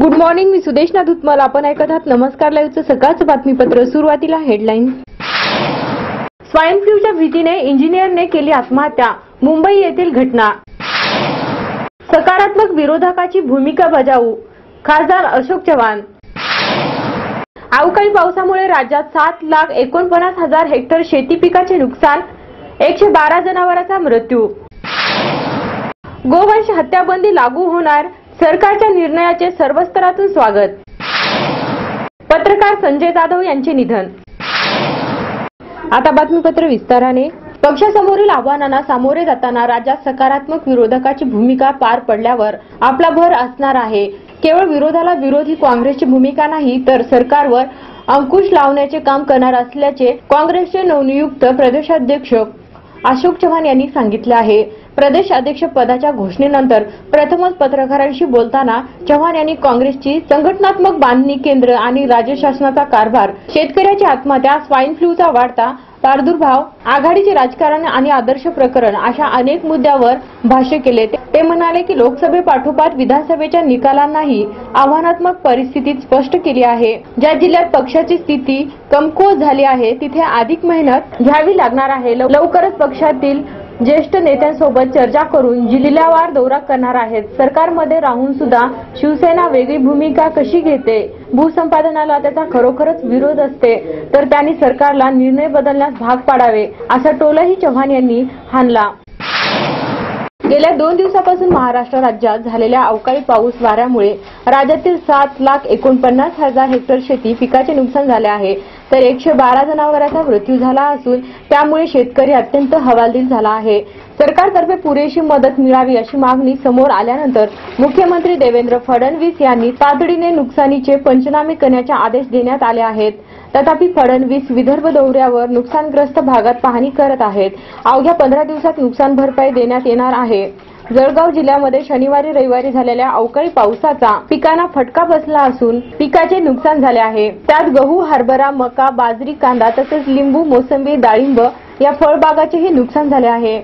Good morning मी सुदेशना धुतमल आपण ऐकत आहात नमस्कार लाईव्हचं सकाळचं बातमीपत्र. सुरुवातीला हेडलाईन स्वाईन फ्लूच्या भीतीने इंजिनियरने केली आत्महत्या. मुंबई येथील घटना. सकारात्मक विरोधकाची भूमिका बजावू. खासदार अशोक चव्हाण. अवकाळी पावसामुळे राज्यात सात लाख एकोणपन्नास हजार हेक्टर शेती पिकाचे नुकसान एकशे बारा जनावरांचा मृत्यू. गोवंश हत्याबंदी लागू होणार सरकारच्या निर्णयाचे सर्व स्तरातून स्वागत. पत्रकार संजय जाधव यांचे निधन. आता बातमीपत्र विस्ताराने. पक्षासमोरील आव्हानांना सामोरे जाताना राज्यात सकारात्मक विरोधकाची भूमिका पार पडल्यावर आपला भर असणार आहे. केवळ विरोधाला विरोधी काँग्रेसची भूमिका नाही तर सरकारवर अंकुश लावण्याचे काम करणार असल्याचे काँग्रेसचे नवनियुक्त प्रदेशाध्यक्ष अशोक चव्हाण यांनी सांगितले आहे. प्रदेश अध्यक्ष पदाच्या घोषणेनंतर प्रथमच पत्रकारांशी बोलताना चव्हाण यांनी काँग्रेसची संघटनात्मक बांधणी केंद्र आणि राज्य शासनाचा कारभार शेतकऱ्याची आत्महत्या स्वाईन फ्लूचा वाढता प्रादुर्भाव आघाडीचे राजकारण आणि आदर्श प्रकरण अशा अनेक मुद्द्यावर भाष्य केले. ते म्हणाले की लोकसभेपाठोपाठ विधानसभेच्या निकालांनाही आव्हानात्मक परिस्थिती स्पष्ट केली आहे. ज्या जिल्ह्यात पक्षाची स्थिती कमकुवत झाली आहे तिथे अधिक मेहनत घ्यावी लागणार आहे. लव- लवकरच पक्षातील ज्येष्ठ नेत्यांसोबत चर्चा करून जिल्ह्यावार दौरा करणार आहेत. सरकारमध्ये राहून सुद्धा शिवसेना वेगळी भूमिका कशी घेते? भूसंपादनाला त्याचा खरोखरच विरोध असते तर त्यांनी सरकारला निर्णय बदलण्यास भाग पाडावे असा टोलाही चव्हाण यांनी हाणला. गेल्या दोन दिवसापासून महाराष्ट्र राज्यात झालेल्या अवकाळी पाऊस वाऱ्यामुळे राज्यातील सात लाख एकोणपन्नास हजार हेक्टर शेती पिकाचे नुकसान झाले आहे तर एकशे बारा जनावरांचा मृत्यू झाला असून त्यामुळे शेतकरी अत्यंत हवालदिल झाला आहे. सरकारतर्फे पुरेशी मदत मिळावी अशी मागणी समोर आल्यानंतर मुख्यमंत्री देवेंद्र फडणवीस यांनी तातडीने नुकसानीचे पंचनामे करण्याचे आदेश देण्यात आले आहेत. तथापि फडणवीस विदर्भ दौऱ्यावर नुकसानग्रस्त भागात पाहणी करत आहेत. अवघ्या पंधरा दिवसात नुकसान भरपाई देण्यात येणार आहे. जळगाव जिल्ह्यामध्ये शनिवारी रविवारी झालेल्या अवकाळी पावसाचा पिकांना फटका बसला असून पिकाचे नुकसान झाले आहे. त्यात गहू हरभरा मका बाजरी कांदा तसेच लिंबू मोसंबी डाळिंब या फळबागाचेही नुकसान झाले आहे.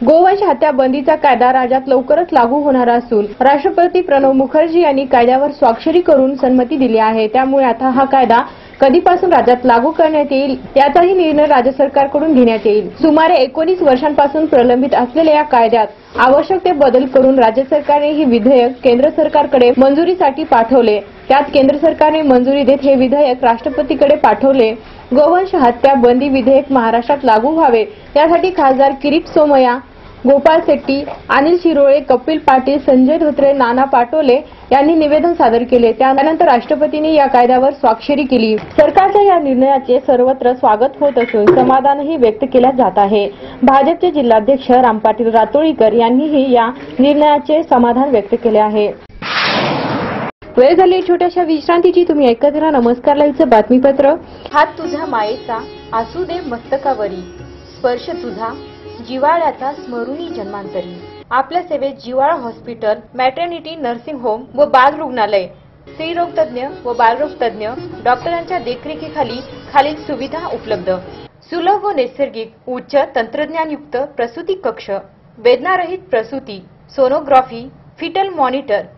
गोवंश हत्या बंदीचा कायदा राज्यात लवकरच लागू होणार असून राष्ट्रपती प्रणव मुखर्जी यांनी कायद्यावर स्वाक्षरी करून संमती दिली आहे. त्यामुळे आता हा कायदा कधीपासून राज्यात लागू करण्यात येईल त्याचाही निर्णय राज्य सरकारकडून घेण्यात येईल. सुमारे एकोणीस वर्षांपासून प्रलंबित असलेल्या या कायद्यात आवश्यक ते बदल करून राज्य सरकारने हे विधेयक केंद्र सरकारकडे मंजुरीसाठी पाठवले. त्यात केंद्र सरकारने मंजुरी देत हे विधेयक राष्ट्रपतीकडे पाठवले. गोवंश हत्या बंदी विधेयक महाराष्ट्रात लागू व्हावे यासाठी खासदार किरीट सोमया गोपाळ शेट्टी अनिल शिरोळे कपिल पाटील संजय धोत्रे नाना पाटोले यांनी निवेदन सादर केले. त्यानंतर राष्ट्रपतींनी या कायद्यावर स्वाक्षरी केली. सरकारच्या या निर्णयाचे सर्वत्र स्वागत होत असून समाधानही व्यक्त केल्या जात आहे. भाजपचे जिल्हाध्यक्ष राम पाटील रातोळीकर यांनीही या निर्णयाचे समाधान व्यक्त केले आहे. वेळ झाली छोट्याशा विश्रांतीची. तुम्ही ऐकत राहा नमस्कार लाईव्हचं बातमीपत्र. हात तुझा मायेचा आसू दे मस्तकावरी. स्पर्श तुझा जिवाळ्याचा स्मरुणी जन्मांतरी. आपल्या सेवेत जिवाळा हॉस्पिटल मॅटर्निटी नर्सिंग होम व बाल रुग्णालय. स्त्रीरोग तज्ञ व बालरोग तज्ञ डॉक्टरांच्या देखरेखीखाली खालील सुविधा उपलब्ध. सुलभ व नैसर्गिक उच्च तंत्रज्ञानयुक्त प्रसूती कक्ष. वेदनारहित प्रसूती सोनोग्राफी फिटल मॉनिटर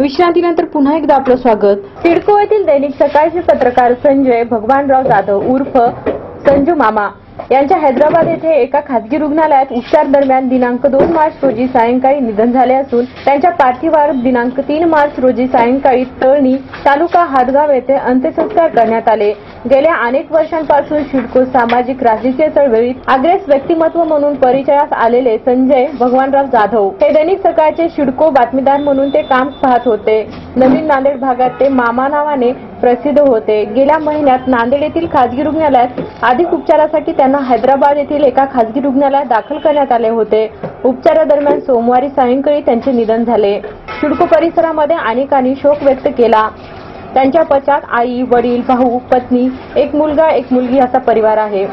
विश्रांतीनंतर पुन्हा एकदा आपलं स्वागत. सिडको येथील दैनिक सकाळचे पत्रकार संजय भगवानराव जाधव उर्फ संजू मामा. यांच्या हैदराबाद येथे एका खासगी रुग्णालयात उपचार दरम्यान दिनांक दोन मार्च रोजी सायंकाळी निधन झाले असून त्यांच्या पार्थिवावर दिनांक तीन मार्च रोजी सायंकाळी तळणी तालुका हातगाव येथे अंत्यसंस्कार करण्यात आले. गेल्या अनेक वर्षांपासून शिडको सामाजिक राजकीय चळवळीत अग्रेस व्यक्तिमत्व म्हणून परिचयास आलेले संजय भगवानराव जाधव हे दैनिक सकाळचे शिडको बातमीदार म्हणून ते काम पाहत होते. नवीन नांदेड भागात ते मामा नावाने प्रसिद्ध होते. गेल्या महिन्यात नांदेड येथील खासगी रुग्णालयात अधिक उपचारासाठी त्यांना हैदराबाद येथील एका खासगी रुग्णालयात दाखल करण्यात आले होते. उपचारादरम्यान सोमवारी सायंकाळी त्यांचे निधन झाले. शिडको परिसरामध्ये अनेकांनी शोक व्यक्त केला. त्यांच्या पश्चात आई वडील भाऊ पत्नी एक मुलगा एक मुलगी असा परिवार आहे.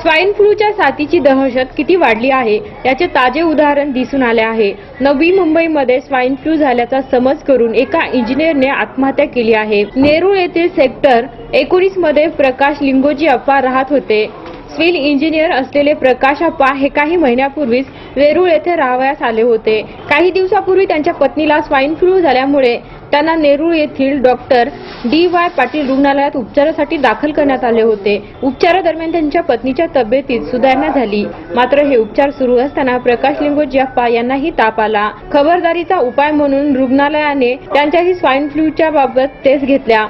स्वाईन फ्लूच्या साथीची दहशत किती वाढली आहे याचे ताजे उदाहरण दिसून आले आहे. नवी मुंबईमध्ये स्वाईन फ्लू झाल्याचा समज करून एका इंजिनियरने आत्महत्या केली आहे. नेरूळ येथील सेक्टर एकोणीसमध्ये प्रकाश लिंगोजी अप्पा राहत होते. सिव्हिल इंजिनियर असलेले प्रकाश अप्पा हे काही महिन्यापूर्वीच वेरूळ येथे राहावयास आले होते. काही दिवसापूर्वी त्यांच्या पत्नीला स्वाईन फ्लू झाल्यामुळे त्यांना नेरूळ येथील डॉक्टर डी वाय पाटील रुग्णालयात उपचारासाठी दाखल करण्यात आले होते. उपचारादरम्यान त्यांच्या पत्नीच्या तब्येतीत सुधारणा झाली. मात्र हे उपचार सुरू असताना प्रकाश लिंगोजी यांनाही ताप आला. खबरदारीचा उपाय म्हणून रुग्णालयाने त्यांच्याही स्वाईन फ्लूच्या बाबत टेस्ट घेतल्या.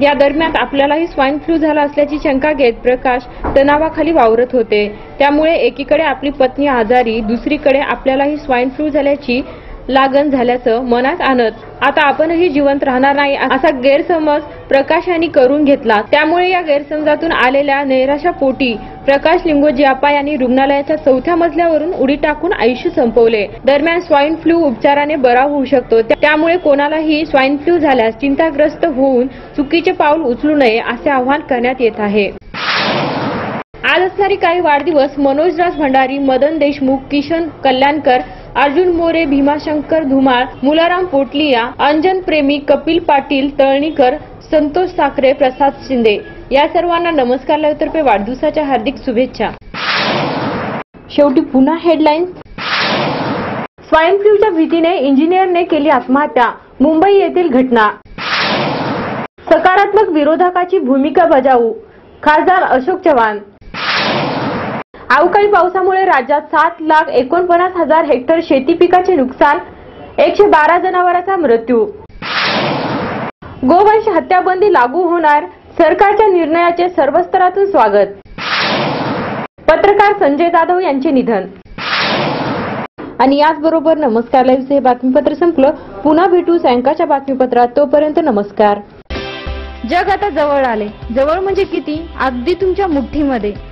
या दरम्यान आपल्यालाही स्वाईन फ्लू झाला असल्याची शंका घेत प्रकाश तणावाखाली वावरत होते. त्यामुळे एकीकडे आपली पत्नी आजारी दुसरीकडे आपल्यालाही स्वाईन फ्लू झाल्याची लागण झाल्याचं मनात आणत आता आपणही जिवंत राहणार नाही असा गैरसमज प्रकाश यांनी करून घेतला. त्यामुळे या गैरसमजातून आलेल्या नैराशा पोटी प्रकाश लिंगोजी आप्पा यांनी रुग्णालयाच्या चौथ्या मजल्यावरून उडी टाकून आयुष्य संपवले. दरम्यान स्वाईन फ्लू उपचाराने बरा होऊ शकतो. त्यामुळे कोणालाही स्वाईन फ्लू झाल्यास चिंताग्रस्त होऊन चुकीचे पाऊल उचलू नये असे आवाहन करण्यात येत आहे. आज असणारी काही वाढदिवस मनोजराज भंडारी मदन देशमुख किशन कल्याणकर अर्जुन मोरे भीमाशंकर धुमाळ मुलाराम पोटलिया अंजन प्रेमी कपिल पाटील तळणीकर संतोष साखरे प्रसाद शिंदे. या सर्वांना नमस्कार लाईव्हतर्फे वाढदिवसाच्या हार्दिक शुभेच्छा. शेवटी पुन्हा हेडलाईन्स स्वाईन फ्लूच्या भीतीने इंजिनियरने केली आत्महत्या. मुंबई येथील घटना. सकारात्मक विरोधकाची भूमिका बजावू. खासदार अशोक चव्हाण. अवकाळी पावसामुळे राज्यात सात लाख एकोणपन्नास हजार हेक्टर शेती पिकाचे नुकसान एकशे बारा जनावरांचा मृत्यू. गोवंश हत्याबंदी लागू होणार सरकारच्या निर्णयाचे सर्व स्तरातून स्वागत. पत्रकार संजय जाधव यांचे निधन. आणि याचबरोबर नमस्कार लाईव्हचं हे बातमीपत्र संपलं. पुन्हा भेटू सायंकाळच्या बातमीपत्रात. तोपर्यंत नमस्कार. जग आता जवळ आले. जवळ म्हणजे किती? अगदी तुमच्या मुठ्ठीमध्ये.